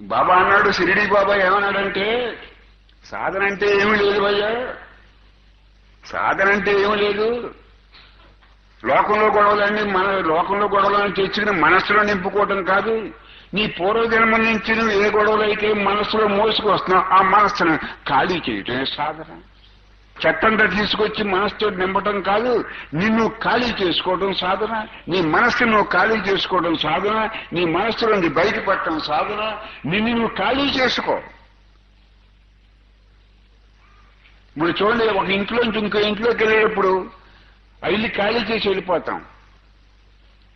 బాబా అన్నాడు షిరిడి బాబా ఏమన్నాడంటే సాధన అంటే ఏమీ లేదు భయ్యా. సాధన అంటే ఏమీ లేదు. లోకంలో గొడవలన్నీ మన లోకంలో గొడవలను తెచ్చుకుని మనస్సులో నింపుకోవటం కాదు. నీ పూర్వజన్మ నుంచి నువ్వు ఏ గొడవలు అయితే మనస్సులో మోసుకొస్తున్నావు ఆ మనస్సును ఖాళీ చేయటమే సాధన. చెత్తంతా తీసుకొచ్చి మనసుతో నింపటం కాదు నిన్ను ఖాళీ చేసుకోవడం సాధన నీ మనస్సు నువ్వు ఖాళీ చేసుకోవడం సాధన నీ మనస్సు నుండి బయటపడటం సాధన నిన్ను నువ్వు ఖాళీ చేసుకో. ఇప్పుడు చూడండి ఒక ఇంట్లోంచి ఇంకో ఇంట్లోకి వెళ్ళేటప్పుడు ఆ ఇల్లు ఖాళీ చేసి వెళ్ళిపోతాం.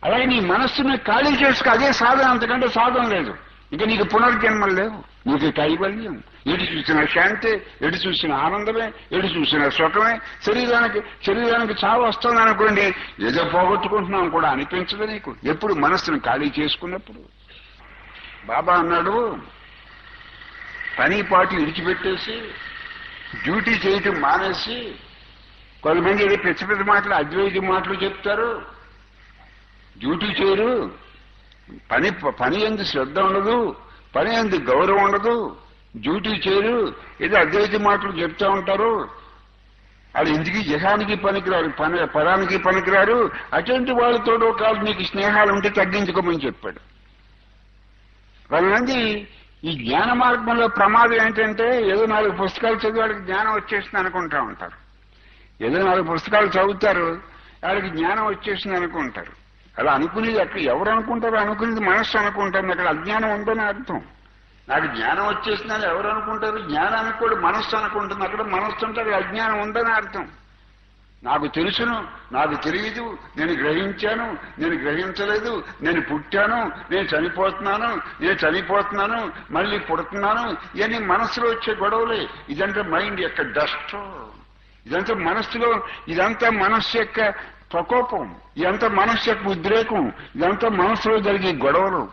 అలాగే నీ మనస్సుని ఖాళీ చేసుకో అదే సాధన అంతకంటే సాధన లేదు. ఇంకా నీకు పునర్జన్మలు లేవు. నీకు కైవల్యం. ఎటు చూసిన శాంతి ఎటు చూసిన ఆనందమే ఎటు చూసిన సుఖమే. శరీరానికి శరీరానికి చావు వస్తుంది అనుకోండి ఏదో పోగొట్టుకుంటున్నాం కూడా అనిపించదు నీకు. ఎప్పుడు మనస్సును ఖాళీ చేసుకున్నప్పుడు. బాబా అన్నాడు పని పాటు విడిచిపెట్టేసి డ్యూటీ చేయటం మానేసి కొంతమంది ఏదో పెద్ద పెద్ద మాటలు అద్వైత మాటలు చెప్తారు. డ్యూటీ చేయరు. పని పని ఎందు శ్రద్ధ ఉండదు పని ఎందు గౌరవం ఉండదు డ్యూటీ చేయరు ఏదో అద్వైత మాటలు చెప్తా ఉంటారు. వాళ్ళు ఇంటికి జహానికి పనికిరారు పని పరానికి పనికిరారు. అటువంటి వాళ్ళతో కాదు నీకు స్నేహాలు ఉంటే తగ్గించుకోమని చెప్పాడు. వాళ్ళంది ఈ జ్ఞాన మార్గంలో ప్రమాదం ఏంటంటే ఏదో నాలుగు పుస్తకాలు చదివి వాళ్ళకి జ్ఞానం వచ్చేసింది అనుకుంటా ఉంటారు. ఏదో నాలుగు పుస్తకాలు చదువుతారు వాళ్ళకి జ్ఞానం వచ్చేసింది అనుకుంటారు. అలా అనుకునేది అక్కడ ఎవరు అనుకుంటారో అనుకునేది మనస్సు అనుకుంటారు అక్కడ అజ్ఞానం ఉందని అర్థం. నాకు జ్ఞానం వచ్చేసిందని ఎవరు అనుకుంటారు? జ్ఞానానికి కూడా మనస్సు అనుకుంటుంది. అక్కడ మనస్సు అంటే అక్కడ అజ్ఞానం ఉందని అర్థం. నాకు తెలుసును నాకు తెలియదు నేను గ్రహించాను నేను గ్రహించలేదు నేను పుట్టాను నేను చనిపోతున్నాను నేను చనిపోతున్నాను మళ్ళీ పుడుతున్నాను ఇవన్నీ మనసులో వచ్చే గొడవలే. ఇదంటే మైండ్ యొక్క డస్ట్. ఇదంతా మనస్సులో ఇదంతా మనస్సు యొక్క ప్రకోపం ఎంత మనస్సు యొక్క ఉద్రేకం ఎంత మనసులో జరిగే గొడవలు.